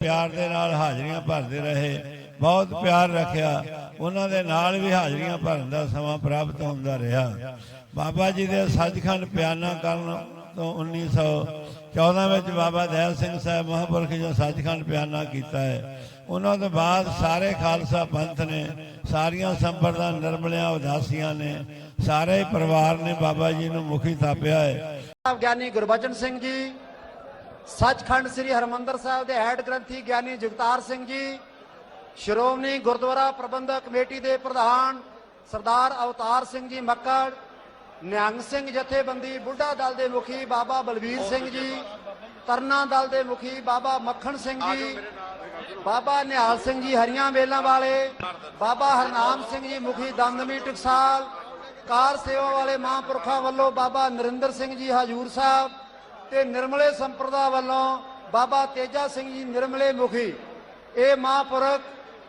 ਪਿਆਰ ਦੇ ਨਾਲ ਹਾਜ਼ਰੀਆਂ ਭਰਦੇ ਰਹੇ। ਬਹੁਤ ਪਿਆਰ ਰੱਖਿਆ। ਉਹਨਾਂ ਦੇ ਨਾਲ ਵੀ ਹਾਜ਼ਰੀਆਂ ਭਰਨ ਦਾ ਸਮਾਂ ਪ੍ਰਾਪਤ ਹੁੰਦਾ ਰਿਹਾ। ਬਾਬਾ ਜੀ ਦੇ ਸੱਚਖੰਡ ਪਿਆਨਾ ਕਰਨ ਤੋਂ 1914 ਵਿੱਚ ਬਾਬਾ ਦਇਲ ਸਿੰਘ ਸਾਹਿਬ ਮਹਾਂਪੁਰਖ ਜੋ ਸੱਚਖੰਡ ਪਿਆਨਾ ਕੀਤਾ ਹੈ। ਉਹਨਾਂ ਤੋਂ ਬਾਅਦ ਸਾਰੇ ਖਾਲਸਾ ਪੰਥ ਨੇ, ਸਾਰੀਆਂ ਸੰਪਰਦਾ ਨਿਰਮਲਿਆਂ, ਉਦਾਸੀਆਂ ਨੇ, ਸਾਰੇ ਪਰਿਵਾਰ ਨੇ ਬਾਬਾ ਜੀ ਨੂੰ ਮੁਖੀ ਥਾਪਿਆ ਹੈ। ਗਿਆਨੀ ਗੁਰਬਚਨ ਸਿੰਘ ਜੀ। ਸੱਚਖੰਡ ਸ੍ਰੀ ਹਰਮੰਦਰ ਸਾਹਿਬ ਦੇ ਹੈੱਡ ਗ੍ਰੰਥੀ ਗਿਆਨੀ ਜਗਤਾਰ ਸਿੰਘ ਜੀ, ਸ਼੍ਰੋਮਣੀ ਗੁਰਦੁਆਰਾ ਪ੍ਰਬੰਧਕ ਕਮੇਟੀ ਦੇ ਪ੍ਰਧਾਨ ਸਰਦਾਰ ਅਵਤਾਰ ਸਿੰਘ ਜੀ ਮੱਕੜ, ਨਿਹੰਗ ਸਿੰਘ ਜਥੇਬੰਦੀ ਬੁੱਢਾ ਦਲ ਦੇ ਮੁਖੀ ਬਾਬਾ ਬਲਵੀਰ ਸਿੰਘ ਜੀ, ਤਰਨਾ ਦਲ ਦੇ ਮੁਖੀ ਬਾਬਾ ਮੱਖਣ ਸਿੰਘ ਜੀ, ਬਾਬਾ ਨਿਹਾਲ ਸਿੰਘ ਜੀ ਹਰੀਆਂ ਵੇਲਾਂ ਵਾਲੇ, ਬਾਬਾ ਹਰਨਾਮ ਸਿੰਘ ਜੀ ਮੁਖੀ ਦੰਦਮੀ ਟਕਸਾਲ, ਕਾਰ ਸੇਵਾ ਵਾਲੇ ਮਹਾਂਪੁਰਖਾਂ ਵੱਲੋਂ ਬਾਬਾ ਨਰਿੰਦਰ ਸਿੰਘ ਜੀ ਹਜੂਰ ਸਾਹਿਬ ਤੇ ਨਿਰਮਲੇ ਸੰਪਰਦਾ ਵੱਲੋਂ ਬਾਬਾ ਤੇਜਾ ਸਿੰਘ ਜੀ ਨਿਰਮਲੇ ਮੁਖੀ, ਇਹ ਮਹਾਂਪੁਰਖ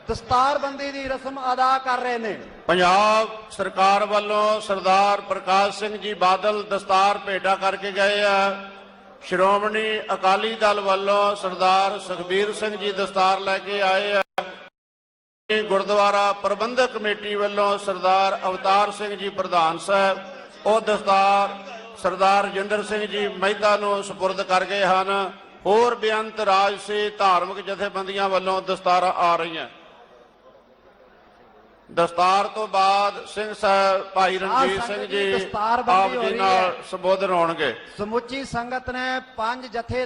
ਦਸਤਾਰਬੰਦੀ ਦੀ ਰਸਮ ਅਦਾ ਕਰ ਰਹੇ ਨੇ। ਪੰਜਾਬ ਸਰਕਾਰ ਵੱਲੋਂ ਸਰਦਾਰ ਪ੍ਰਕਾਸ਼ ਸਿੰਘ ਜੀ ਬਾਦਲ ਦਸਤਾਰ ਭੇਟਾ ਕਰਕੇ ਗਏ ਆ। ਸ਼੍ਰੋਮਣੀ ਅਕਾਲੀ ਦਲ ਵੱਲੋਂ ਸਰਦਾਰ ਸੁਖਬੀਰ ਸਿੰਘ ਜੀ ਦਸਤਾਰ ਲੈ ਕੇ ਆਏ ਆ। ਗੁਰਦੁਆਰਾ ਪ੍ਰਬੰਧਕ ਕਮੇਟੀ ਵੱਲੋਂ ਸਰਦਾਰ ਅਵਤਾਰ ਸਿੰਘ ਜੀ ਪ੍ਰਧਾਨ ਸਾਹਿਬ, ਉਹ ਦਸਤਾਰ ਸਰਦਾਰ ਜਿੰਦਰ ਸਿੰਘ ਜੀ ਮਹਿਤਾ ਨੂੰ ਸਪੁਰਦ ਕਰ ਗਏ ਹਨ। ਹੋਰ ਬੇਅੰਤ ਰਾਜਸੀ ਧਾਰਮਿਕ ਜਥੇਬੰਦੀਆਂ ਵੱਲੋਂ ਦਸਤਾਰਾਂ ਆ ਰਹੀਆਂ। ਦਸਤਾਰ ਤੋਂ ਬਾਅਦ ਸਿੰਘ ਸਾਹਿਬ ਭਾਈ ਰਣਜੀਤ ਸਿੰਘ ਜੀ ਆਪ ਜੀ ਨਾਲ। ਸੰਬੋਧਨ ਹੋਣਗੇ। ਸਮੁੱਚੀ ਸੰਗਤ ਨੇ ਪੰਜ ਜਥੇ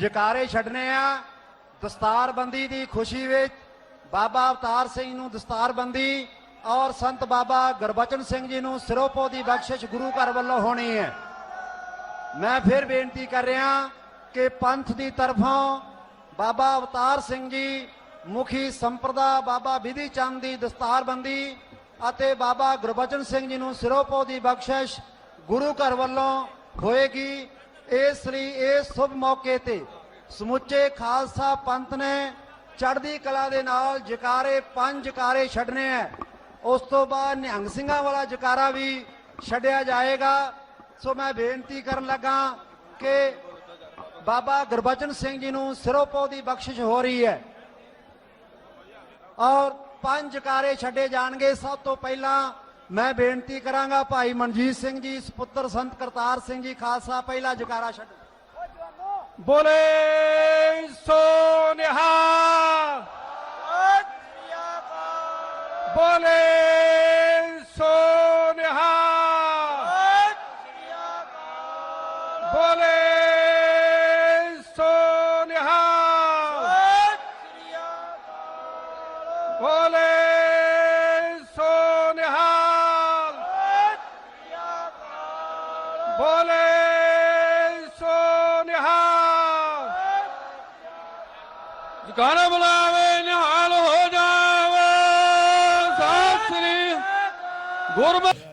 ਜਕਾਰੇ ਛੱਡਨੇ ਆ। ਦਸਤਾਰਬੰਦੀ ਦੀ ਖੁਸ਼ੀ ਵਿੱਚ ਬਾਬਾ ਅਵਤਾਰ ਸਿੰਘ ਨੂੰ ਦਸਤਾਰਬੰਦੀ ਔਰ ਸੰਤ ਬਾਬਾ ਗੁਰਬਚਨ ਸਿੰਘ ਜੀ ਨੂੰ ਸਿਰੋਪੋ ਦੀ ਬਖਸ਼ਿਸ਼ ਗੁਰੂ ਘਰ ਵੱਲੋਂ ਹੋਣੀ ਹੈ। ਮੈਂ ਫਿਰ ਬੇਨਤੀ ਕਰ ਰਿਹਾ ਕਿ ਪੰਥ ਦੀ ਤਰਫੋਂ ਬਾਬਾ ਅਵਤਾਰ ਸਿੰਘ ਜੀ, ਮੁਖੀ ਸੰਪਰਦਾ ਬਾਬਾ ਵਿਧੀ ਚੰਦ ਦੀ ਦਸਤਾਰਬੰਦੀ ਅਤੇ ਬਾਬਾ ਗੁਰਬਚਨ ਸਿੰਘ ਜੀ ਨੂੰ ਸਿਰੋਪੋ ਦੀ ਬਖਸ਼ਿਸ਼ ਗੁਰੂ ਘਰ ਵੱਲੋਂ ਹੋਏਗੀ। ਇਸ ਲਈ ਇਸ ਸ਼ੁਭ ਮੌਕੇ ਤੇ ਸਮੁੱਚੇ ਖਾਲਸਾ ਪੰਥ ਨੇ ਚੜ੍ਹਦੀ ਕਲਾ ਦੇ ਨਾਲ ਜਕਾਰੇ ਪੰਜ ਜਕਾਰੇ ਛੱਡਨੇ ਹੈ। ਉਸ ਤੋਂ ਬਾਅਦ ਨਿਹੰਗ ਸਿੰਘਾਂ ਵਾਲਾ ਜਕਾਰਾ ਵੀ ਛੱਡਿਆ ਜਾਏਗਾ। ਸੋ ਮੈਂ ਬੇਨਤੀ ਕਰਨ ਲੱਗਾ ਕਿ ਬਾਬਾ ਗੁਰਬਚਨ ਸਿੰਘ ਜੀ ਨੂੰ ਸਿਰੋਪੋ ਦੀ ਬਖਸ਼ਿਸ਼ ਹੋ ਰਹੀ ਹੈ ਔਰ ਪੰਜ ਜਕਾਰੇ ਛੱਡੇ ਜਾਣਗੇ। ਸਭ ਤੋਂ ਪਹਿਲਾਂ ਮੈਂ ਬੇਨਤੀ ਕਰਾਂਗਾ ਭਾਈ ਮਨਜੀਤ ਸਿੰਘ ਜੀ, ਸੁਪੁੱਤਰ ਸੰਤ ਕਰਤਾਰ ਸਿੰਘ ਜੀ, ਖਾਲਸਾ ਪਹਿਲਾ ਜਕਾਰਾ ਛੱਡ। ਬੋਲੇ ਸੋ ਨਿਹਾਲ। ਬੋਲੇ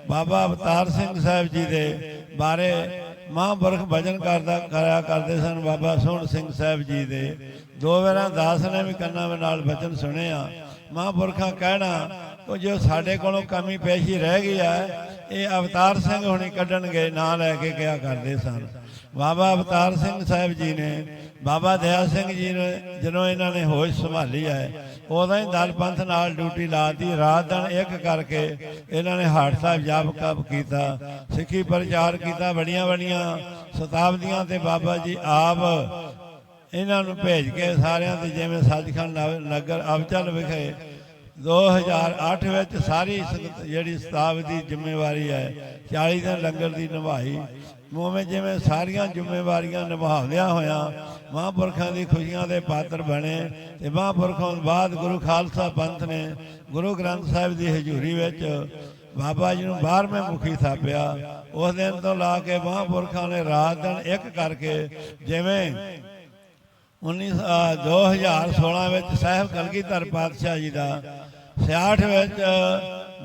ਬਾਬਾ ਅਵਤਾਰ ਸਿੰਘ ਸਾਹਿਬ ਜੀ ਦੇ ਬਾਰੇ ਮਹਾਂਪੁਰਖ ਭਜਨ ਕਰਦਾ ਕਰਿਆ ਕਰਦੇ ਸਨ ਬਾਬਾ ਸੋਹਣ ਸਿੰਘ ਸਾਹਿਬ ਜੀ ਦੇ। ਦੋ ਵਾਰਾਂ ਦਾਸ ਨੇ ਵੀ ਕੰਨਾਂ ਦੇ ਨਾਲ ਬਚਨ ਸੁਣਿਆ। ਮਹਾਂਪੁਰਖਾਂ ਕਹਿਣਾ, ਉਹ ਜੋ ਸਾਡੇ ਕੋਲੋਂ ਕਮੀ ਪੇਸ਼ੀ ਰਹਿ ਗਈ ਹੈ ਇਹ ਅਵਤਾਰ ਸਿੰਘ ਹੁਣੀ ਕੱਢਣਗੇ, ਨਾਂ ਲੈ ਕੇ ਕਿਹਾ ਕਰਦੇ ਸਨ। ਬਾਬਾ ਅਵਤਾਰ ਸਿੰਘ ਸਾਹਿਬ ਜੀ ਨੇ ਬਾਬਾ ਦਇਆ ਸਿੰਘ ਜੀ ਨੇ ਜਦੋਂ ਇਹਨਾਂ ਨੇ ਹੋਸ਼ ਸੰਭਾਲੀ ਹੈ, ਉਦੋਂ ਹੀ ਦਲ ਪੰਥ ਨਾਲ ਡਿਊਟੀ ਲਾਤੀ, ਰਾਤ ਦਿਨ ਇੱਕ ਕਰਕੇ ਇਹਨਾਂ ਨੇ ਹਾੜ ਸਾਹਿਬ ਜਾਪ ਕਪ ਕੀਤਾ, ਸਿੱਖੀ ਪ੍ਰਚਾਰ ਕੀਤਾ ਬੜੀਆਂ ਬੜੀਆਂ ਸ਼ਤਾਬਦੀਆਂ ਤੇ ਬਾਬਾ ਜੀ ਆਪ ਇਹਨਾਂ ਨੂੰ ਭੇਜ ਕੇ ਸਾਰਿਆਂ ਦੇ ਜਿਵੇਂ ਸੱਚਖੰਡ ਨਗਰ ਅਬਚਲ ਵਿਖੇ 2008 ਵਿੱਚ ਸਾਰੀ ਜਿਹੜੀ ਸਤਾਬ ਦੀ ਜ਼ਿੰਮੇਵਾਰੀ ਹੈ 40 ਦਿਨ ਲੰਗਰ ਦੀ ਨਿਭਾਈ, ਮੋਵੇਂ ਜਿਵੇਂ ਸਾਰੀਆਂ ਜ਼ਿੰਮੇਵਾਰੀਆਂ ਨਿਭਾਉਂਦਿਆਂ ਹੋਇਆਂ ਮਹਾਂਪੁਰਖਾਂ ਦੀ ਖੁਸ਼ੀਆਂ ਦੇ ਪਾਤਰ ਬਣੇ ਤੇ ਮਹਾਂਪੁਰਖਾਂ ਤੋਂ ਬਾਅਦ ਗੁਰੂ ਖਾਲਸਾ ਪੰਥ ਨੇ ਗੁਰੂ ਗ੍ਰੰਥ ਸਾਹਿਬ ਦੀ ਹਜ਼ੂਰੀ ਵਿੱਚ ਬਾਬਾ ਜੀ ਨੂੰ 12ਵੇਂ ਮੁਖੀ ਥਾਪਿਆ। ਉਸ ਦਿਨ ਤੋਂ ਲਾ ਕੇ ਮਹਾਂਪੁਰਖਾਂ ਨੇ ਰਾਤ ਦਿਨ ਇੱਕ ਕਰਕੇ ਜਿਵੇਂ 19 ਅ, 2016 ਵਿੱਚ ਸਾਹਿਬ ਕਲਗੀਧਰ ਪਾਤਸ਼ਾਹ ਜੀ ਦਾ 66 ਵਿੱਚ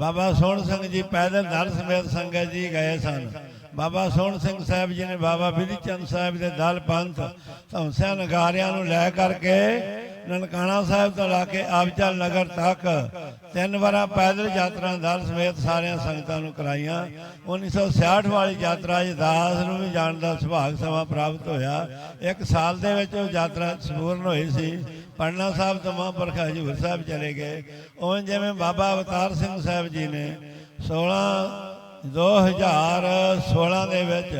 ਬਾਬਾ ਸੋਹਣ ਸਿੰਘ ਜੀ ਪੈਦਲ ਦਲ ਸਮੇਤ ਸੰਗਤ ਜੀ ਗਏ ਸਨ। ਬਾਬਾ ਸੋਹਣ ਸਿੰਘ ਸਾਹਿਬ ਜੀ ਨੇ ਬਾਬਾ ਵਿਧੀ ਚੰਦ ਸਾਹਿਬ ਦੇ ਦਲ ਪੰਥ ਧੌਂਸਿਆਂ ਨਗਾਰਿਆਂ ਨੂੰ ਲੈ ਕਰਕੇ ਨਨਕਾਣਾ ਸਾਹਿਬ ਤੋਂ ਲਾ ਕੇ ਆਬਚਲ ਨਗਰ ਤੱਕ ਤਿੰਨ ਵਾਰਾਂ ਪੈਦਲ ਯਾਤਰਾ ਦਲ ਸਮੇਤ ਸਾਰਿਆਂ ਸੰਗਤਾਂ ਨੂੰ ਕਰਾਈਆਂ। 1966 ਵਾਲੀ ਯਾਤਰਾ 'ਚ ਦਾਸ ਨੂੰ ਵੀ ਜਾਣ ਦਾ ਸੁਭਾਗ ਸਮਾਂ ਪ੍ਰਾਪਤ ਹੋਇਆ। ਇੱਕ ਸਾਲ ਦੇ ਵਿੱਚ ਉਹ ਯਾਤਰਾ ਸੰਪੂਰਨ ਹੋਈ ਸੀ। ਪਟਨਾ ਸਾਹਿਬ ਤੋਂ ਮਹਾਂਪੁਰਖ ਹਜੂਰ ਸਾਹਿਬ ਚਲੇ ਗਏ। ਉਵੇਂ ਜਿਵੇਂ ਬਾਬਾ ਅਵਤਾਰ ਸਿੰਘ ਸਾਹਿਬ ਜੀ ਨੇ 16 2016 ਦੇ ਵਿੱਚ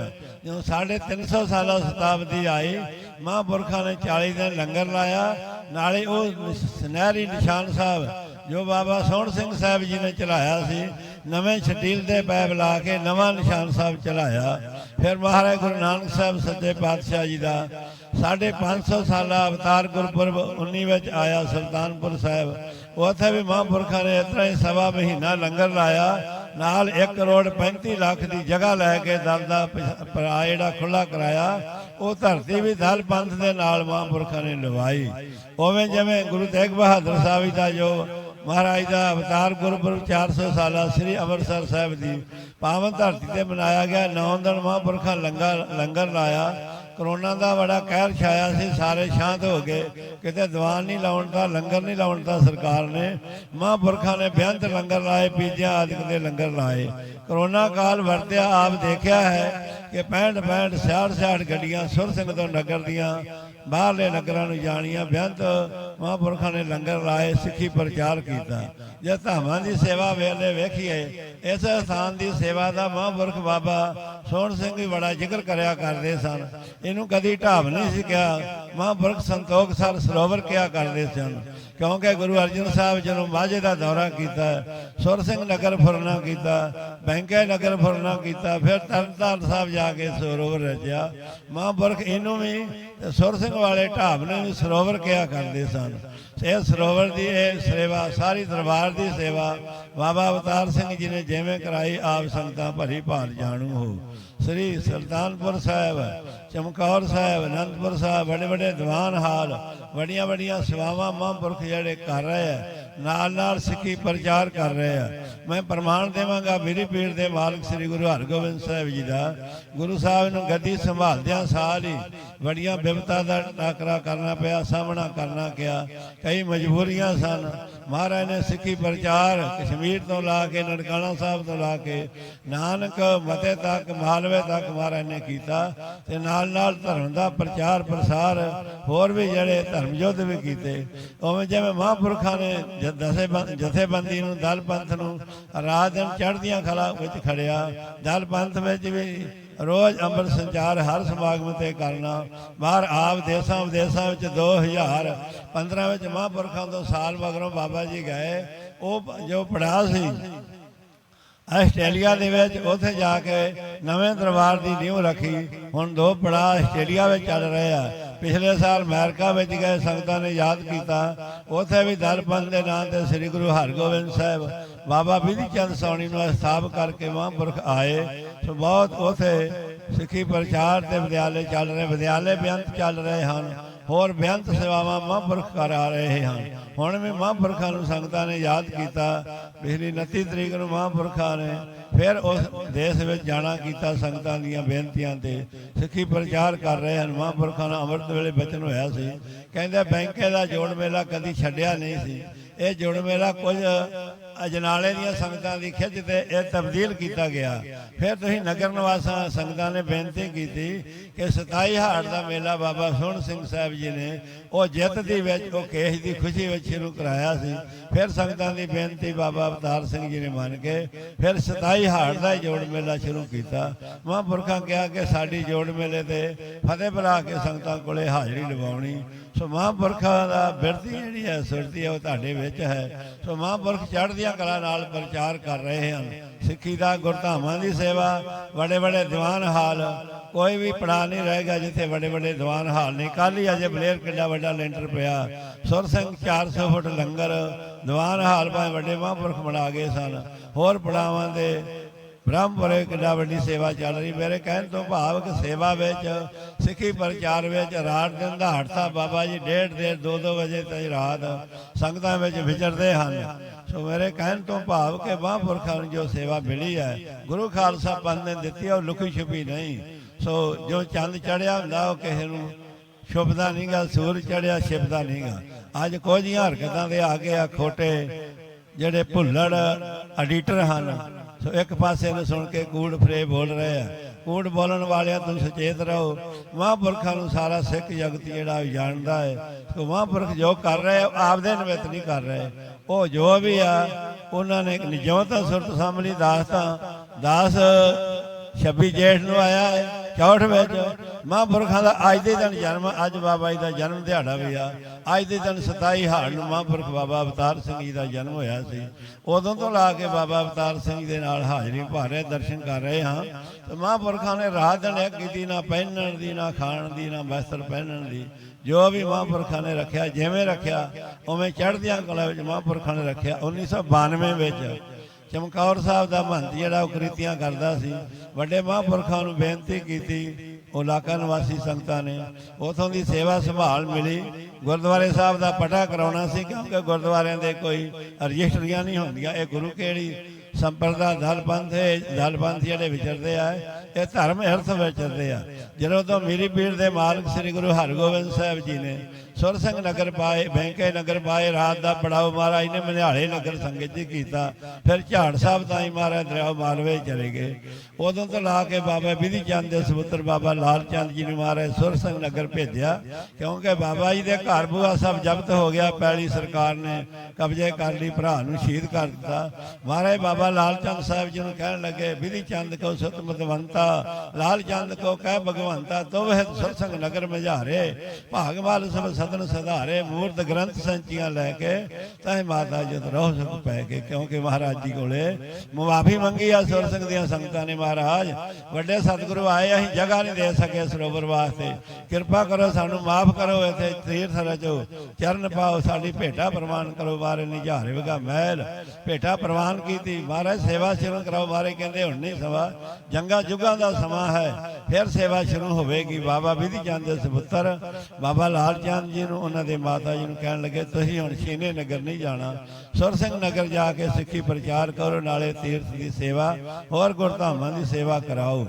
ਜਦੋਂ ਸਾਢੇ 300 ਸਾਲਾ ਸ਼ਤਾਬਦੀ ਆਈ, ਮਹਾਂਪੁਰਖਾਂ ਨੇ 40 ਦਿਨ ਲੰਗਰ ਲਾਇਆ। ਨਾਲੇ ਉਹ ਸੁਨਹਿਰੀ ਨਿਸ਼ਾਨ ਸਾਹਿਬ, ਜੋ ਬਾਬਾ ਸੋਹਣ ਸਿੰਘ ਸਾਹਿਬ ਜੀ ਨੇ ਚਲਾਇਆ ਸੀ, ਨਵੇਂ ਛਟੀਲ ਦੇ ਪੈਬ ਲਾ ਕੇ ਨਵਾਂ ਨਿਸ਼ਾਨ ਸਾਹਿਬ ਚਲਾਇਆ ਫਿਰ ਮਹਾਰਾਜ ਗੁਰੂ ਨਾਨਕ ਸਾਹਿਬ ਸੱਚੇ ਪਾਤਸ਼ਾਹ ਜੀ ਦਾ ਸਾਢੇ 500 ਸਾਲਾ ਅਵਤਾਰ ਗੁਰਪੁਰਬ 19 ਵਿੱਚ ਆਇਆ ਸੁਲਤਾਨਪੁਰ ਸਾਹਿਬ। ਉੱਥੇ ਵੀ ਮਹਾਂਪੁਰਖਾਂ ਨੇ ਇਸ ਹੀ ਸਵਾ ਮਹੀਨਾ ਲੰਗਰ ਲਾਇਆ। ਨਾਲ 1 ਕਰੋੜ 35 ਲੱਖ ਦੀ ਜਗ੍ਹਾ ਲੈ ਕੇ ਦਲ ਦਾ ਪ- ਜਿਹੜਾ ਖੁੱਲਾ ਕਰਾਇਆ, ਉਹ ਧਰਤੀ ਵੀ ਦਲ ਪੰਥ ਦੇ ਨਾਲ ਮਹਾਂਪੁਰਖਾਂ ਨੇ ਲਵਾਈ ਉਵੇਂ ਜਿਵੇਂ ਗੁਰੂ ਤੇਗ ਬਹਾਦਰ ਸਾਹਿਬ ਜੀ ਦਾ ਜੋ ਮਹਾਰਾਜ ਦਾ ਅਵਤਾਰ ਗੁਰਪੁਰਬ 400 ਸਾਲਾ ਸ੍ਰੀ ਅੰਮ੍ਰਿਤਸਰ ਸਾਹਿਬ ਦੀ ਪਾਵਨ ਧਰਤੀ ਤੇ ਮਨਾਇਆ ਗਿਆ, ਨੌਂ ਦਿਨ ਮਹਾਂਪੁਰਖਾਂ ਲੰਗਰ ਲੰਗਰ ਲਾਇਆ। ਕਰੋਨਾ ਦਾ ਬੜਾ ਕਹਿਰ ਛਾਇਆ ਸੀ, ਸਾਰੇ ਸ਼ਾਂਤ ਹੋ ਗਏ। ਕਿਤੇ ਦੀਵਾਨ ਨਹੀਂ ਲਾਉਣ ਦਾ, ਲੰਗਰ ਨਹੀਂ ਲਾਉਣ ਦਾ ਸਰਕਾਰ ਨੇ। ਮਹਾਂਪੁਰਖਾਂ ਨੇ ਬੇਅੰਤ ਲੰਗਰ ਲਾਏ, ਪੀਜਿਆਂ ਆਦਿਕ ਦੇ ਲੰਗਰ ਲਾਏ। ਕਰੋਨਾ ਕਾਲ ਵਰਤਿਆ, ਆਪ ਦੇਖਿਆ ਹੈ ਕਿ 65 65 66 66 ਗੱਡੀਆਂ ਸੁਰ ਸਿੰਘ ਤੋਂ ਨਗਰ ਦੀਆਂ ਬਾਹਰਲੇ ਨਗਰਾਂ ਨੂੰ ਜਾਣੀਆਂ ਬੇਅੰਤ ਮਹਾਂਪੁਰਖਾਂ ਨੇ ਲੰਗਰ ਲਾਏ, ਸਿੱਖੀ ਪ੍ਰਚਾਰ ਕੀਤਾ। ਜੇ ਧਾਮਾਂ ਦੀ ਸੇਵਾ ਵੇਲੇ ਵੇਖੀਏ, ਇਸ ਸਥਾਨ ਦੀ ਸੇਵਾ ਦਾ ਮਹਾਂਪੁਰਖ ਬਾਬਾ ਸੋਹਣ ਸਿੰਘ ਵੀ ਬੜਾ ਜ਼ਿਕਰ ਕਰਿਆ ਕਰਦੇ ਸਨ। ਇਹਨੂੰ ਕਦੀ ਢਾਬ ਨਹੀਂ ਸੀ ਕਿਹਾ। ਮਹਾਂਪੁਰਖ ਸੰਤੋਖ ਸਰ ਸਰੋਵਰ ਕਿਹਾ ਕਰਦੇ ਸਨ। ਕਿਉਂਕਿ ਗੁਰੂ ਅਰਜਨ ਸਾਹਿਬ ਜਦੋਂ ਮਾਝੇ ਦਾ ਦੌਰਾ ਕੀਤਾ, ਸੁਰ ਸਿੰਘ ਨਗਰ ਫੁਰਨਾ ਕੀਤਾ, ਬੈਂਕੇ ਨਗਰ ਫੁਰਨਾ ਕੀਤਾ, ਫਿਰ ਤਰਨਤਾਰਨ ਸਾਹਿਬ ਜਾ ਕੇ ਸਰੋਵਰ ਰਚਿਆ। ਮਹਾਂਪੁਰਖ ਇਹਨੂੰ ਵੀ ਸੁਰ ਸਿੰਘ ਵਾਲੇ ਢਾਬ ਨੇ ਵੀ ਸਰੋਵਰ ਕਿਹਾ ਕਰਦੇ ਸਨ। ਇਹ ਸਰੋਵਰ ਦੀ ਇਹ ਸੇਵਾ, ਸਾਰੀ ਦਰਬਾਰ ਦੀ ਸੇਵਾ, ਬਾਬਾ ਅਵਤਾਰ ਸਿੰਘ ਜੀ ਨੇ ਜਿਵੇਂ ਕਰਾਈ, ਆਪ ਸੰਗਤਾਂ ਭਰੀ ਭਾਲ ਜਾਣੂ ਹੋ। ਸ੍ਰੀ ਸੁਲਤਾਨਪੁਰ ਸਾਹਿਬ, ਚਮਕੌਰ ਸਾਹਿਬ, ਅਨੰਦਪੁਰ ਸਾਹਿਬ, ਵੱਡੇ ਵੱਡੇ ਦੀਵਾਨ ਹਾਲ, ਵੱਡੀਆਂ ਵੱਡੀਆਂ ਸੇਵਾਵਾਂ ਮਹਾਂਪੁਰਖ ਜਿਹੜੇ ਕਰ ਰਹੇ ਆ, ਨਾਲ ਨਾਲ ਸਿੱਖੀ ਪ੍ਰਚਾਰ ਕਰ ਰਹੇ ਆ। ਮੈਂ ਪ੍ਰਮਾਣ ਦੇਵਾਂਗਾ, ਮੇਰੀ ਪੀਰ ਦੇ ਮਾਲਕ ਸ੍ਰੀ ਗੁਰੂ ਹਰਗੋਬਿੰਦ ਸਾਹਿਬ ਜੀ ਦਾ। ਗੁਰੂ ਸਾਹਿਬ ਨੂੰ ਗੱਦੀ ਸੰਭਾਲਦਿਆਂ ਸਾਰ ਹੀ ਬੜੀਆਂ ਬਿਪਤਾ ਦਾ ਟਾਕਰਾ ਕਰਨਾ ਪਿਆ, ਸਾਹਮਣਾ ਕਰਨਾ ਗਿਆ ਕਈ ਮਜਬੂਰੀਆਂ ਸਨ। ਮਹਾਰਾਜ ਨੇ ਸਿੱਖੀ ਪ੍ਰਚਾਰ ਕਸ਼ਮੀਰ ਤੋਂ ਲਾ ਕੇ, ਨਨਕਾਣਾ ਸਾਹਿਬ ਤੋਂ ਲਾ ਕੇ, ਨਾਨਕ ਮਤੇ ਤੱਕ, ਮਾਲਵੇ ਤੱਕ ਮਹਾਰਾਜ ਨੇ ਕੀਤਾ ਤੇ ਨਾਲ ਨਾਲ ਧਰਮ ਦਾ ਪ੍ਰਚਾਰ ਪ੍ਰਸਾਰ ਹੋਰ ਵੀ ਜਿਹੜੇ ਧਰਮ ਯੁੱਧ ਵੀ ਕੀਤੇ। ਉਵੇਂ ਜਿਵੇਂ ਮਹਾਂਪੁਰਖਾਂ ਨੇ ਜ- ਜਥੇਬੰਦੀ ਨੂੰ ਦਲ ਪੰਥ ਨੂੰ ਰਾਤ ਦਿਨ ਚੜ੍ਹਦੀਆਂ ਕਲਾ ਵਿੱਚ ਖੜਿਆ। ਦਲ ਪੰਥ ਵਿੱਚ ਵੀ ਰੋਜ਼ ਅੰਮ੍ਰਿਤ ਸੰਚਾਰ ਹਰ ਸਮਾਗਮ ਤੇ ਕਰਨਾ। ਬਾਹਰ ਆਪ ਦੇਸਾਂ ਵਿਦੇਸਾਂ ਵਿੱਚ 2015 ਵਿੱਚ ਮਹਾਂਪੁਰਖਾਂ ਤੋਂ ਸਾਲ ਮਗਰੋਂ ਬਾਬਾ ਜੀ ਗਏ। ਉਹ ਜੋ ਪੜਾਅ ਸੀ, ਆਸਟ੍ਰੇਲੀਆ ਦੇ ਵਿੱਚ ਉੱਥੇ ਜਾ ਕੇ ਨਵੇਂ ਦਰਬਾਰ ਦੀ ਨੀਂਹ ਰੱਖੀ। ਹੁਣ ਦੋ ਪੜਾਅ ਆਸਟ੍ਰੇਲੀਆ ਵਿੱਚ ਚੱਲ ਰਹੇ ਆ। ਪਿਛਲੇ ਸਾਲ ਅਮਰੀਕਾ ਵਿੱਚ ਗਏ, ਸੰਗਤਾਂ ਨੇ ਯਾਦ ਕੀਤਾ। ਉੱਥੇ ਵੀ ਦਰਪੰਥ ਦੇ ਨਾਂ ਤੇ ਸ੍ਰੀ ਗੁਰੂ ਹਰਗੋਬਿੰਦ ਸਾਹਿਬ ਬਾਬਾ ਬਿਧੀ ਚੰਦ ਸੌਣੀ ਨੂੰ ਸਥਾਪ ਕਰਕੇ ਮਹਾਂਪੁਰਖ ਆਏ। ਸੋ ਬਹੁਤ ਉੱਥੇ ਸਿੱਖੀ ਪ੍ਰਚਾਰ ਤੇ ਵਿਦਿਆਲੇ ਚੱਲ ਰਹੇ, ਵਿਦਿਆਲੇ ਬੇਅੰਤ ਚੱਲ ਰਹੇ ਹਨ। ਹੋਰ ਬੇਅੰਤ ਸੇਵਾਵਾਂ ਮਹਾਂਪੁਰਖ ਕਰਾ ਰਹੇ ਹਨ। ਹੁਣ ਵੀ ਮਹਾਂਪੁਰਖਾਂ ਨੂੰ ਸੰਗਤਾਂ ਨੇ ਯਾਦ ਕੀਤਾ। ਪਿਛਲੀ 29 ਤਰੀਕ ਨੂੰ ਮਹਾਂਪੁਰਖਾਂ ਨੇ ਫਿਰ ਉਸ ਦੇਸ਼ ਵਿੱਚ ਜਾਣਾ ਕੀਤਾ ਸੰਗਤਾਂ ਦੀਆਂ ਬੇਨਤੀਆਂ ਤੇ। ਸਿੱਖੀ ਪ੍ਰਚਾਰ ਕਰ ਰਹੇ ਹਨ। ਮਹਾਂਪੁਰਖਾਂ ਦਾ ਅੰਮ੍ਰਿਤ ਵੇਲੇ ਬਚਨ ਹੋਇਆ ਸੀ। ਕਹਿੰਦੇ ਬੈਂਕੇ ਦਾ ਜੋੜ ਮੇਲਾ ਕਦੀ ਛੱਡਿਆ ਨਹੀਂ ਸੀ। ਇਹ ਜੋੜ ਮੇਲਾ ਕੁਝ ਅਜਨਾਲੇ ਦੀਆਂ ਸੰਗਤਾਂ ਦੀ ਖਿੱਚ ਤੇ ਇਹ ਤਬਦੀਲ ਕੀਤਾ ਗਿਆ। ਫਿਰ ਤੁਸੀਂ ਨਗਰ ਨਿਵਾਸਾਂ ਸੰਗਤਾਂ ਨੇ ਬੇਨਤੀ ਕੀਤੀ ਕਿ 27 ਹਾੜ ਦਾ ਮੇਲਾ ਬਾਬਾ ਸੋਹਣ ਸਿੰਘ ਸਾਹਿਬ ਜੀ ਨੇ ਉਹ ਜਿੱਤ ਦੀ ਵਿੱਚ, ਉਹ ਕੇਸ਼ ਦੀ ਖੁਸ਼ੀ ਵਿੱਚ ਸ਼ੁਰੂ ਕਰਾਇਆ ਸੀ। ਫਿਰ ਸੰਗਤਾਂ ਦੀ ਬੇਨਤੀ ਬਾਬਾ ਅਵਤਾਰ ਸਿੰਘ ਜੀ ਨੇ ਮੰਨ ਕੇ ਫਿਰ 27 ਹਾੜ ਦਾ ਹੀ ਜੋੜ ਮੇਲਾ ਸ਼ੁਰੂ ਕੀਤਾ। ਮਹਾਂਪੁਰਖਾਂ ਕਿਹਾ ਕਿ ਸਾਡੀ ਜੋੜ ਮੇਲੇ ਤੇ ਫਤਿਹ ਬੁਲਾ ਕੇ ਸੰਗਤਾਂ ਕੋਲੇ ਹਾਜ਼ਰੀ ਲਵਾਉਣੀ। ਸੋ ਮਹਾਂਪੁਰਖਾਂ ਦਾ ਬਿਰਤੀ ਜਿਹੜੀ ਹੈ ਸੁਰਤੀ ਹੈ, ਉਹ ਤੁਹਾਡੇ ਵਿੱਚ ਹੈ। ਸੋ ਮਹਾਂਪੁਰਖ ਚੜ੍ਹਦੀਆਂ ਕਲਾ ਨਾਲ ਪ੍ਰਚਾਰ ਕਰ ਰਹੇ ਹਨ। ਸਿੱਖੀ ਦਾ ਗੁਰਧਾਮਾਂ ਦੀ ਸੇਵਾ, ਵੱਡੇ ਵੱਡੇ ਦੀਵਾਨ ਹਾਲ। ਕੋਈ ਵੀ ਪੜਾ ਨਹੀਂ ਰਹੇਗਾ ਜਿੱਥੇ ਵੱਡੇ ਵੱਡੇ ਦੀਵਾਨ ਹਾਲ ਨਹੀਂ ਕੱਲ ਹੀ ਅਜੇ ਬਲੇਰ ਕਿੱਡਾ ਵੱਡਾ ਲੈਂਟਰ ਪਿਆ। ਸੁਰ ਸਿੰਘ 400 ਫੁੱਟ ਲੰਗਰ, ਦੀਵਾਨ ਹਾਲ ਭਾਵੇਂ ਵੱਡੇ ਮਹਾਂਪੁਰਖ ਬਣਾ ਗਏ ਸਨ। ਹੋਰ ਪੜਾਵਾਂ ਦੇ ਬ੍ਰਹਮਪੁਰੇ ਕਿੰਨਾ ਵੱਡੀ ਸੇਵਾ ਚੱਲ ਰਹੀ, ਮੇਰੇ ਕਹਿਣ ਤੋਂ ਭਾਵ ਕਿ ਸੇਵਾ ਵਿੱਚ, ਸਿੱਖੀ ਪ੍ਰਚਾਰ ਵਿੱਚ ਰਾਤ ਦਿਨ ਦਾ ਹੜਤਾ ਬਾਬਾ ਜੀ ਡੇਢ ਡੇਢ ਦੋ ਦੋ ਵਜੇ ਤੱਕ ਰਾਤ ਸੰਗਤਾਂ ਵਿੱਚ ਵਿਚਰਦੇ ਹਨ। ਸੋ ਮੇਰੇ ਕਹਿਣ ਤੋਂ ਭਾਵ ਕਿ ਮਹਾਂਪੁਰਖਾਂ ਨੂੰ ਜੋ ਸੇਵਾ ਮਿਲੀ ਹੈ, ਗੁਰੂ ਖਾਲਸਾ ਪੰਥ ਨੇ ਦਿੱਤੀ ਉਹ ਲੁਕੀ ਛੁਪੀ ਨਹੀਂ। ਸੋ ਜੋ ਚੰਦ ਚੜਿਆ ਹੁੰਦਾ, ਉਹ ਕਿਸੇ ਨੂੰ ਸ਼ੁਭਦਾ ਨਹੀਂਗਾ ਸੂਰ ਚੜਿਆ ਸ਼ਿਵਦਾ ਨਹੀਂਗਾ ਅੱਜ ਕੁਝ ਹੀ ਹਰਕਤਾਂ ਦੇ ਆ ਕੇ ਆ ਖੋਟੇ ਜਿਹੜੇ ਭੁੱਲੜ ਐਡੀਟਰ ਹਨ ਸੋ ਇੱਕ ਪਾਸੇ ਨੂੰ ਸੁਣ ਕੇ ਕੂੜ ਫਰੇ ਬੋਲ ਰਹੇ ਆ। ਕੂੜ ਬੋਲਣ ਵਾਲਿਆਂ ਤੋਂ ਸੁਚੇਤ ਰਹੋ। ਮਹਾਂਪੁਰਖਾਂ ਨੂੰ ਸਾਰਾ ਸਿੱਖ ਜਗਤ ਜਿਹੜਾ ਉਹ ਜਾਣਦਾ ਹੈ। ਸੋ ਮਹਾਂਪੁਰਖ ਜੋ ਕਰ ਰਹੇ ਆ, ਆਪਦੇ ਨਿਮਿਤ ਨਹੀਂ ਕਰ ਰਹੇ। ਉਹ ਜੋ ਵੀ ਆ ਉਹਨਾਂ ਨੇ ਨਿਜੋਤ ਸੁਰਤ ਸਾਹਮਣੀ ਦਾਸ ਤਾਂ ਦਾਸ 26 ਜੇਠ ਨੂੰ ਆਇਆ ਹੈ। ਚੌਠ ਵਿੱਚ ਮਹਾਂਪੁਰਖਾਂ ਦਾ ਅੱਜ ਦੇ ਦਿਨ ਜਨਮ, ਅੱਜ ਬਾਬਾ ਜੀ ਦਾ ਜਨਮ ਦਿਹਾੜਾ ਵੀ ਆ। ਅੱਜ ਦੇ ਦਿਨ 27 ਹਾੜ ਨੂੰ ਮਹਾਂਪੁਰਖ ਬਾਬਾ ਅਵਤਾਰ ਸਿੰਘ ਜੀ ਦਾ ਜਨਮ ਹੋਇਆ ਸੀ। ਉਦੋਂ ਤੋਂ ਲਾ ਕੇ ਬਾਬਾ ਅਵਤਾਰ ਸਿੰਘ ਜੀ ਦੇ ਨਾਲ ਹਾਜ਼ਰੀ ਭਰ ਰਹੇ ਦਰਸ਼ਨ ਕਰ ਰਹੇ ਹਾਂ। ਤੇ ਮਹਾਂਪੁਰਖਾਂ ਨੇ ਰਾਤ ਦਿਨ ਇੱਕ ਕੀਤੀ ਨਾ ਪਹਿਨਣ ਦੀ, ਨਾ ਖਾਣ ਦੀ, ਨਾ ਵਸਤਰ ਪਹਿਨਣ ਦੀ, ਜੋ ਵੀ ਮਹਾਂਪੁਰਖਾਂ ਨੇ ਰੱਖਿਆ, ਜਿਵੇਂ ਰੱਖਿਆ, ਉਵੇਂ ਚੜ੍ਹਦੀਆਂ ਕਲਾ ਵਿੱਚ ਮਹਾਂਪੁਰਖਾਂ ਨੇ ਰੱਖਿਆ 1992 ਵਿੱਚ। ਚਮਕੌਰ ਸਾਹਿਬ ਦਾ ਮਹੰਤ ਜਿਹੜਾ ਉਹ ਕ੍ਰਿਤੀਆਂ ਕਰਦਾ ਸੀ, ਵੱਡੇ ਮਹਾਂਪੁਰਖਾਂ ਨੂੰ ਬੇਨਤੀ ਕੀਤੀ, ਉਹ ਇਲਾਕਾ ਨਿਵਾਸੀ ਸੰਗਤਾਂ ਨੇ, ਉਥੋਂ ਦੀ ਸੇਵਾ ਸੰਭਾਲ ਮਿਲੀ, ਗੁਰਦੁਆਰੇ ਸਾਹਿਬ ਦਾ ਪਟਾ ਕਰਾਉਣਾ ਸੀ, ਕਿਉਂਕਿ ਗੁਰਦੁਆਰਿਆਂ ਦੇ ਕੋਈ ਰਜਿਸਟਰੀਆਂ ਨਹੀਂ ਹੁੰਦੀਆਂ, ਇਹ ਗੁਰੂ ਕਿਹੜੀ ਸੰਪਰਦਾ ਦਲ ਪੰਥ ਹੈ, ਦਲ ਪੰਥ ਜਿਹੜੇ ਵਿਚਰਦੇ ਆ। ਇਹ ਧਰਮ ਅਰਥ ਵਿਚਰਦੇ ਆ। ਜਦੋਂ ਤੋਂ ਮੇਰੀ ਪੀਰ ਦੇ ਮਾਲਕ ਸ੍ਰੀ ਗੁਰੂ ਹਰਗੋਬਿੰਦ ਸਾਹਿਬ ਜੀ ਨੇ ਸੁਰ ਸਿੰਘ ਨਗਰ ਪਾਏ, ਬੈਂਕੇ ਨਗਰ ਪਾਏ, ਰਾਤ ਦਾ ਪੜਾਓ ਮਹਾਰਾਜ ਨੇ ਮਨਿਹਾਲੇ ਨਗਰ ਸੰਗਤ ਜੀ ਕੀਤਾ। ਫਿਰ ਝਾੜ ਸਾਹਿਬ ਤਾਈ ਮਹਾਰਾਜ ਦਰਿਆ ਮਾਲਵੇ ਚਲੇ ਗਏ। ਉਦੋਂ ਤੋਂ ਲਾ ਕੇ ਬਾਬਾ ਵਿਧੀ ਚੰਦ ਦੇ ਸਪੁੱਤਰ ਬਾਬਾ ਲਾਲ ਚੰਦ ਜੀ ਨੂੰ ਮਹਾਰਾਜ ਸੁਰ ਸਿੰਘ ਨਗਰ ਭੇਜਿਆ। ਕਿਉਂਕਿ ਬਾਬਾ ਜੀ ਦੇ ਘਰ ਬੂਆ ਸਭ ਜ਼ਬਤ ਹੋ ਗਿਆ। ਪੈਲੀ ਸਰਕਾਰ ਨੇ ਕਬਜ਼ੇ ਕਰ ਲਈ, ਭਰਾ ਨੂੰ ਸ਼ਹੀਦ ਕਰ ਦਿੱਤਾ। ਮਹਾਰਾਜ ਬਾਬਾ ਲਾਲ ਚੰਦ ਸਾਹਿਬ ਜੀ ਨੂੰ ਕਹਿਣ ਲੱਗੇ, ਵਿਧੀ ਚੰਦ ਕੋ ਸੁਤ ਮਤਵੰਤਾ ਲਾਲ ਚੰਦ ਕੋ ਕਹਿ ਭਗਵੰਤਾ ਤੋਵਹਿ ਸੁਰ ਨਗਰ ਮਝਾਰੇ ਭਾਗਵਾਲ ਸਭ ਸਦਨ ਸਧਾਰੇ, ਮੂਰਤ ਗ੍ਰੰਥ ਸੰਚੀਆਂ ਲੈ ਕੇ ਤਾਂ ਮਾਤਾ ਜਦ ਰੋਹ ਸੁਖ ਪੈ ਕੇ, ਕਿਉਂਕਿ ਮਹਾਰਾਜ ਜੀ ਕੋਲੇ ਮੁਆਫੀ ਮੰਗੀ ਆ ਸੁਰ ਸਿੰਘ ਦੀਆਂ ਸੰਗਤਾਂ ਨੇ ਮਹਾਰਾਜ। ਵੱਡੇ ਸਤਿਗੁਰੂ ਆਏ, ਅਸੀਂ ਜਗ੍ਹਾ ਨਹੀਂ ਦੇ ਸਕੇ ਸਰੋਵਰ ਵਾਸਤੇ। ਕਿਰਪਾ ਕਰੋ ਸਾਨੂੰ, ਮਾਫ ਕਰੋ ਇੱਥੇ ਤੀਰਥ ਰਚੋ ਚਰਨ ਪਾਓ, ਸਾਡੀ ਭੇਟਾ ਪ੍ਰਵਾਨ ਕਰੋ ਬਾਰੇ ਨਿਝਾਰੇ ਵਗਾ ਮਹਿਲ। ਭੇਟਾ ਪ੍ਰਵਾਨ ਕੀਤੀ ਮਹਾਰਾਜ, ਸੇਵਾ ਸ਼ੁਰੂ ਕਰਾਓ ਮਹਾਰਾਜ ਕਹਿੰਦੇ ਹੁਣ ਨਹੀਂ ਸਵਾ। ਜੰਗਾ ਜੁਗਾਂ ਦਾ ਸਮਾਂ ਹੈ, ਫਿਰ ਸੇਵਾ ਸ਼ੁਰੂ ਹੋਵੇਗੀ। ਬਾਬਾ ਵਿਧੀ ਚੰਦ ਦੇ ਸਪੁੱਤਰ, ਬਾਬਾ ਲਾਲ ਚੰਦ ਜੀ ਨੂੰ ਉਹਨਾਂ ਦੇ ਮਾਤਾ ਜੀ ਨੂੰ ਕਹਿਣ ਲੱਗੇ, ਤੁਸੀਂ ਹੁਣ ਸ਼ੀਨੇ ਨਗਰ ਨਹੀਂ ਜਾਣਾ। ਸੁਰ ਸਿੰਘ ਨਗਰ ਜਾ ਕੇ ਸਿੱਖੀ ਪ੍ਰਚਾਰ ਕਰੋ, ਨਾਲੇ ਤੀਰਥ ਦੀ ਸੇਵਾ, ਹੋਰ ਗੁਰਧਾਮਾਂ ਦੀ ਸੇਵਾ ਕਰਾਓ।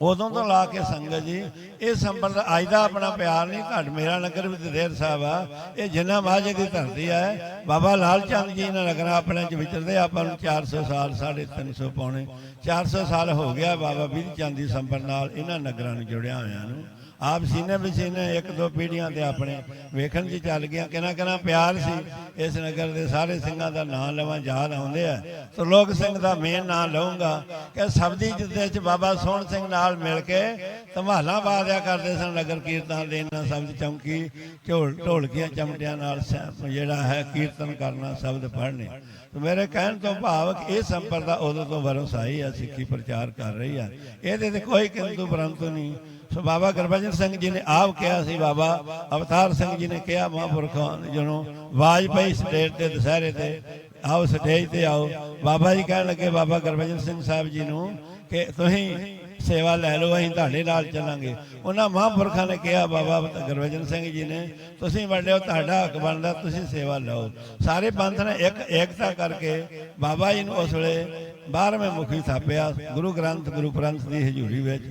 ਉਦੋਂ ਤੋਂ ਲਾ ਕੇ ਸੰਗਤ ਜੀ, ਇਹ ਸੰਪਰਦਾ ਅੱਜ ਦਾ ਆਪਣਾ ਪਿਆਰ ਨਹੀਂ, ਘੱਟ ਮੇਰਾ ਨਗਰ ਵੀ ਦੇਰ ਸਾਹਿਬ ਆ। ਇਹ ਜਿੰਨਾ ਮਾਝੇ ਦੀ ਧਰਤੀ ਹੈ ਬਾਬਾ ਲਾਲ ਚੰਦ ਜੀ ਨੇ ਨਗਰਾਂ ਆਪਣੇ ਚ ਵਿਚਰਦੇ, ਆਪਾਂ ਨੂੰ 400 ਸਾਲ 350 ਪੌਣੇ 400 ਸਾਲ ਹੋ ਗਿਆ ਬਾਬਾ ਬੀਰ ਚੰਦ ਦੀ ਸੰਪਰ ਨਾਲ ਇਹਨਾਂ ਨਗਰਾਂ ਨੂੰ ਜੁੜਿਆ ਹੋਇਆ ਨੂੰ। ਆਪ ਸੀਨੇ ਬਸੀਨੇ, ਇੱਕ ਦੋ ਪੀੜੀਆਂ ਤੇ ਆਪਣੇ। ਵੇਖਣ 'ਚ ਚੱਲ ਗਿਆ ਕਿਨਾ ਕਿਨਾ ਪਿਆਰ ਸੀ। ਇਸ ਨਗਰ ਦੇ ਸਾਰੇ ਸਿੰਘਾਂ ਦਾ ਨਾਂ ਲਵਾਂ, ਯਾਦ ਆਉਂਦੇ ਆ। ਸੋ ਲੋਕ ਸਿੰਘ ਦਾ ਮੇਨ ਨਾਂ ਲਵਾਂਗਾ ਕਿ ਸਬਦੀ ਜਿੱਦੇ 'ਚ ਬਾਬਾ ਸੋਹਣ ਸਿੰਘ ਨਾਲ ਮਿਲ ਕੇ ਧਮਾਲਾਂ ਬਾਦਿਆ ਕਰਦੇ ਸਨ, ਨਗਰ ਕੀਰਤਨ ਦੇ ਇਹਨਾਂ ਸ਼ਬਦ ਚਮਕੀ ਢੋਲ ਢੋਲਕੀਆਂ ਚਮਟਿਆਂ ਨਾਲ ਜਿਹੜਾ ਹੈ ਕੀਰਤਨ ਕਰਨਾ ਸ਼ਬਦ ਪੜ੍ਹਨੇ। ਮੇਰੇ ਕਹਿਣ ਤੋਂ ਭਾਵ ਇਹ ਸੰਪਰਦਾ ਉਦੋਂ ਤੋਂ ਵਰਸਾਈ ਆ, ਸਿੱਖੀ ਪ੍ਰਚਾਰ ਕਰ ਰਹੀ ਆ। ਇਹਦੇ ਤੇ ਕੋਈ ਕਿੰਤੂ ਪਰੰਤੂ ਨਹੀਂ। ਸੋ ਬਾਬਾ ਗੁਰਬਚਨ ਸਿੰਘ ਜੀ ਨੇ ਆਪ ਕਿਹਾ ਸੀ, ਬਾਬਾ ਅਵਤਾਰ ਸਿੰਘ ਜੀ ਨੇ ਕਿਹਾ, ਮਹਾਂਪੁਰਖਾਂ ਨੇ ਜਦੋਂ ਸਟੇਜ ਤੇ, ਦੁਸਹਿਰੇ ਤੇ, ਆਓ ਸਟੇਜ ਤੇ ਆਓ। ਬਾਬਾ ਜੀ ਕਹਿਣ ਲੱਗੇ, ਬਾਬਾ ਗੁਰਬਚਨ ਸਿੰਘ ਸਾਹਿਬ ਜੀ ਨੂੰ ਕਿ ਤੁਸੀਂ ਸੇਵਾ ਲੈ ਲਓ, ਅਸੀਂ ਤੁਹਾਡੇ ਨਾਲ ਚੱਲਾਂਗੇ। ਉਹਨਾਂ ਮਹਾਂਪੁਰਖਾਂ ਨੇ ਕਿਹਾ, ਬਾਬਾ ਗੁਰਬਚਨ ਸਿੰਘ ਜੀ ਨੇ, ਤੁਸੀਂ ਵੱਡੇ ਤੁਹਾਡਾ ਹੱਕ ਬਣਦਾ, ਤੁਸੀਂ ਸੇਵਾ ਲਓ। ਸਾਰੇ ਪੰਥ ਨੇ ਇੱਕ ਏਕਤਾ ਕਰਕੇ ਬਾਬਾ ਜੀ ਨੂੰ ਉਸ ਵੇਲੇ ਬਾਰਵੇਂ ਮੁਖੀ ਥਾਪਿਆ, ਗੁਰੂ ਗ੍ਰੰਥ ਗੁਰੂ ਗ੍ਰੰਥ ਦੀ ਹਜ਼ੂਰੀ ਵਿੱਚ।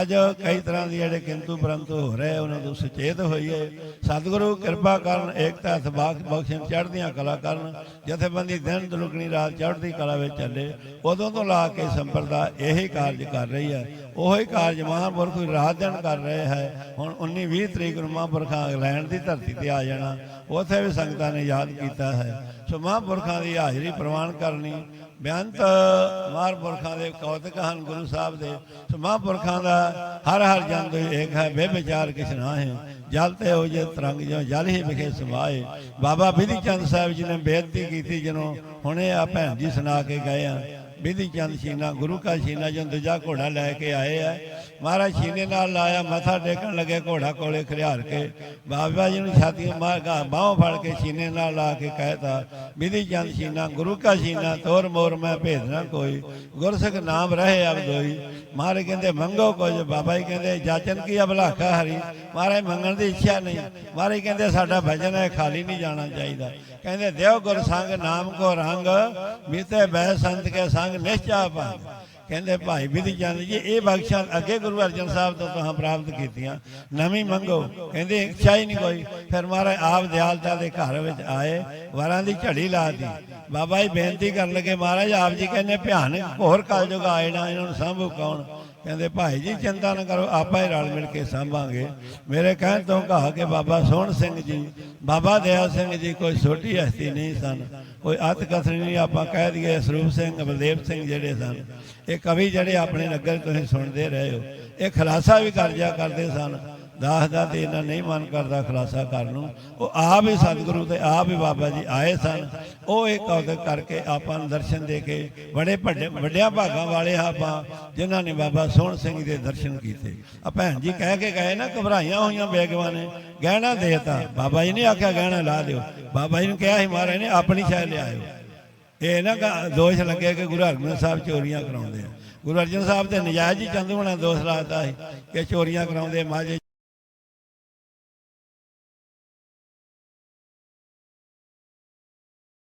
ਅੱਜ ਕਈ ਤਰ੍ਹਾਂ ਦੀ ਜਿਹੜੇ ਕਿੰਤੂ ਪਰੰਤੂ ਹੋ ਰਹੇ, ਉਹਨਾਂ ਤੋਂ ਸੁਚੇਤ ਹੋਈਏ ਸਤਿਗੁਰੂ ਕਿਰਪਾ ਕਰਨ, ਏਕਤਾ ਸਬਾਖ ਬਖਸ਼ਣ ਚੜ੍ਹਦੀਆਂ ਕਲਾ ਕਰਨ। ਜਥੇਬੰਦੀ ਦਿਨ ਦੁਲਕਣੀ ਰਾਤ ਚੜ੍ਹਦੀ ਕਲਾ ਵਿੱਚ ਚੱਲੇ। ਉਦੋਂ ਤੋਂ ਲਾ ਕੇ ਸੰਪਰਦਾ ਇਹੀ ਕਾਰਜ ਕਰ ਰਹੀ ਹੈ। ਉਹੀ ਕਾਰਜ ਮਹਾਂਪੁਰਖ ਰਾਤ ਦਿਨ ਕਰ ਰਹੇ ਹੈ। ਹੁਣ 19 20 ਤਰੀਕ ਨੂੰ ਮਹਾਂਪੁਰਖਾਂ ਇੰਗਲੈਂਡ ਦੀ ਧਰਤੀ ਤੇ ਆ ਜਾਣਾ। ਉੱਥੇ ਵੀ ਸੰਗਤਾਂ ਨੇ ਯਾਦ ਕੀਤਾ ਹੈ। ਸੋ ਮਹਾਂਪੁਰਖਾਂ ਦੀ ਹਾਜ਼ਰੀ ਪ੍ਰਵਾਨ ਕਰਨੀ, ਬੇਅੰਤ ਮਹਾਂਪੁਰਖਾਂ ਦੇ ਕੌਤਕ ਹਨ ਗੁਰੂ ਸਾਹਿਬ ਦੇ। ਸੋ ਮਹਾਂਪੁਰਖਾਂ ਦਾ ਹਰ ਹਰ ਜੰਦ ਦੇ ਏਕ ਹੈ, ਬੇਵਿਚਾਰ ਕਿਛ ਨਾ ਹੈ। ਜਲ ਤੇ ਹੋ ਜੇ ਤਰੰਗ ਜੋ ਜਲ ਹੀ ਵਿਖੇ ਸਮਾਏ। ਬਾਬਾ ਬਿਧੀ ਚੰਦ ਸਾਹਿਬ ਜੀ ਨੇ ਬੇਨਤੀ ਕੀਤੀ ਜਦੋਂ ਹੁਣੇ ਆ ਭੈਣ ਜੀ ਸੁਣਾ ਕੇ ਗਏ ਆ ਬਿਧੀ ਚੰਦ ਸ਼ੀਨਾ, ਗੁਰੂ ਕਾ ਸ਼ੀਨਾ, ਜਦੋਂ ਦੂਜਾ ਘੋੜਾ ਲੈ ਕੇ ਆਏ ਆ ਮਹਾਰਾਜ ਸ਼ੀਨੇ ਨਾਲ ਲਾਇਆ, ਮੱਥਾ ਟੇਕਣ ਲੱਗੇ, ਘੋੜਾ ਕੋਲੇ ਖੜਿਆਰ ਕੇ। ਬਾਬਾ ਜੀ ਨੂੰ ਛਾਤੀਆਂ ਮਾਰ ਗਾ ਬਾਹੋਂ ਫੜ ਕੇ ਸ਼ੀਨੇ ਨਾਲ ਲਾ ਕੇ ਕਹਿਤਾ ਬਿਧੀ ਚੰਦ ਸ਼ੀਨਾ, ਗੁਰੂ ਕਾ ਸ਼ੀਨਾ, ਤੋਰ ਮੋਰ ਮੈਂ ਭੇਜਣਾ ਕੋਈ। ਗੁਰਸਿੱਖ ਨਾਮ ਰਹੇ ਅਬ ਮਹਾਰਾਜ ਕਹਿੰਦੇ, ਮੰਗੋ ਕੁਝ। ਬਾਬਾ ਜੀ ਕਹਿੰਦੇ, ਜਾਚਨ ਕੀ ਅਬਲਾਖਾ ਹਰੀ? ਮਹਾਰਾਜ ਮੰਗਣ ਦੀ ਇੱਛਾ ਨਹੀਂ। ਮਹਾਰਾਜ ਕਹਿੰਦੇ, ਸਾਡਾ ਭਜਨ ਹੈ, ਖਾਲੀ ਨਹੀਂ ਜਾਣਾ ਚਾਹੀਦਾ। ਕਹਿੰਦੇ ਦੇਵ ਗੁਰ ਸੰਗ ਨਾਮ ਕੋ ਰੰਗ, ਮੀਤੇ ਬੈ ਸੰਤ ਕੇ ਸੰਗ ਨਿਸ਼ਚਾ ਪੰਗ ਕਹਿੰਦੇ ਭਾਈ ਵਿਧੀ ਚੰਦ ਜੀ, ਇਹ ਬਖਸ਼ਾਂ ਅੱਗੇ ਗੁਰੂ ਅਰਜਨ ਸਾਹਿਬ ਤੋਂ ਤੁਸੀਂ ਪ੍ਰਾਪਤ ਕੀਤੀਆਂ। ਨਵੀਂ ਮੰਗੋ। ਕਹਿੰਦੇ ਇੱਛਾ ਹੀ ਨਹੀਂ ਕੋਈ। ਫਿਰ ਮਹਾਰਾਜ ਆਪ ਦਿਆਲਤਾ ਦੇ ਘਰ ਵਿੱਚ ਆਏ, ਵਰਾਂ ਦੀ ਝੜੀ ਲਾਤੀ ਬਾਬਾ ਜੀ ਬੇਨਤੀ ਕਰਨ ਲੱਗੇ, ਮਹਾਰਾਜ ਆਪ ਜੀ ਕਹਿੰਦੇ, ਭਿਆਨਕ ਹੋਰ ਕਲਯੁਗ ਆਏ ਨਾ, ਇਹਨਾਂ ਨੂੰ ਸੰਭੂ ਕੌਣ? ਕਹਿੰਦੇ, ਭਾਈ ਜੀ ਚਿੰਤਾ ਨਾ ਕਰੋ, ਆਪਾਂ ਹੀ ਰਲ ਮਿਲ ਕੇ ਸਾਂਭਾਂਗੇ। ਮੇਰੇ ਕਹਿਣ ਤੋਂ ਕਹਾ ਕੇ ਬਾਬਾ ਸੋਹਣ ਸਿੰਘ ਜੀ, ਬਾਬਾ ਦਇਆ ਸਿੰਘ ਜੀ ਕੋਈ ਛੋਟੀ ਹਸਤੀ ਨਹੀਂ ਸਨ। ਕੋਈ ਅਤ ਕਥਨੀ ਨਹੀਂ, ਆਪਾਂ ਕਹਿ ਦਈਏ ਸਰੂਪ ਸਿੰਘ, ਬਲਦੇਵ ਸਿੰਘ ਜਿਹੜੇ ਸਨ। ਇਹ ਕਵੀ ਜਿਹੜੇ ਆਪਣੇ ਨਗਰ ਤੁਸੀਂ ਸੁਣਦੇ ਰਹੇ ਹੋ। ਇਹ ਖਲਾਸਾ ਵੀ ਕਰ ਜਾ ਕਰਦੇ ਸਨ। ਦਾਸ ਦਾ ਤੇ ਇਹਨਾਂ ਨਹੀਂ ਮਨ ਕਰਦਾ ਖਲਾਸਾ ਕਰਨ ਨੂੰ। ਉਹ ਆਪ ਹੀ ਸਤਿਗੁਰੂ ਤੇ ਆਪ ਹੀ ਬਾਬਾ ਜੀ ਆਏ ਸਨ। ਉਹ ਇੱਕ ਕੌਤਕ ਕਰਕੇ ਆਪਾਂ ਨੂੰ ਦਰਸ਼ਨ ਦੇ ਕੇ ਬੜੇ ਵੱਡੇ ਵੱਡਿਆਂ ਭਾਗਾਂ ਵਾਲੇ ਆ ਆਪਾਂ, ਜਿਨ੍ਹਾਂ ਨੇ ਬਾਬਾ ਸੋਹਣ ਸਿੰਘ ਦੇ ਦਰਸ਼ਨ ਕੀਤੇ। ਆ ਭੈਣ ਜੀ ਕਹਿ ਕੇ ਗਏ ਨਾ, ਘਬਰਾਈਆਂ ਹੋਈਆਂ ਬੇਗਵਾਂ ਨੇ। ਗਹਿਣਾ ਦੇਤਾ। ਬਾਬਾ ਜੀ ਨੇ ਆਖਿਆ, ਗਹਿਣਾ ਲਾ ਦਿਓ। ਬਾਬਾ ਜੀ ਨੂੰ ਕਿਹਾ ਸੀ, ਮਹਾਰਾਜ ਨੇ ਆਪਣੀ ਸ਼ਾਇ ਲਿਆਇਓ। ਇਹ ਨਾ ਗਾ- ਦੋਸ਼ ਲੱਗੇ ਕਿ ਗੁਰੂ ਹਰਗੋਬਿੰਦ ਸਾਹਿਬ ਚੋਰੀਆਂ ਕਰਾਉਂਦੇ ਆ। ਗੁਰੂ ਅਰਜਨ ਸਾਹਿਬ ਤੇ ਨਜਾਇਜ਼ ਹੀ ਚੰਦੂਣਾ ਦੋਸ਼ ਲਾਤਾ ਸੀ ਕਿ ਚੋਰੀਆਂ ਕਰਾਉਂਦੇ ਮਾਝੇ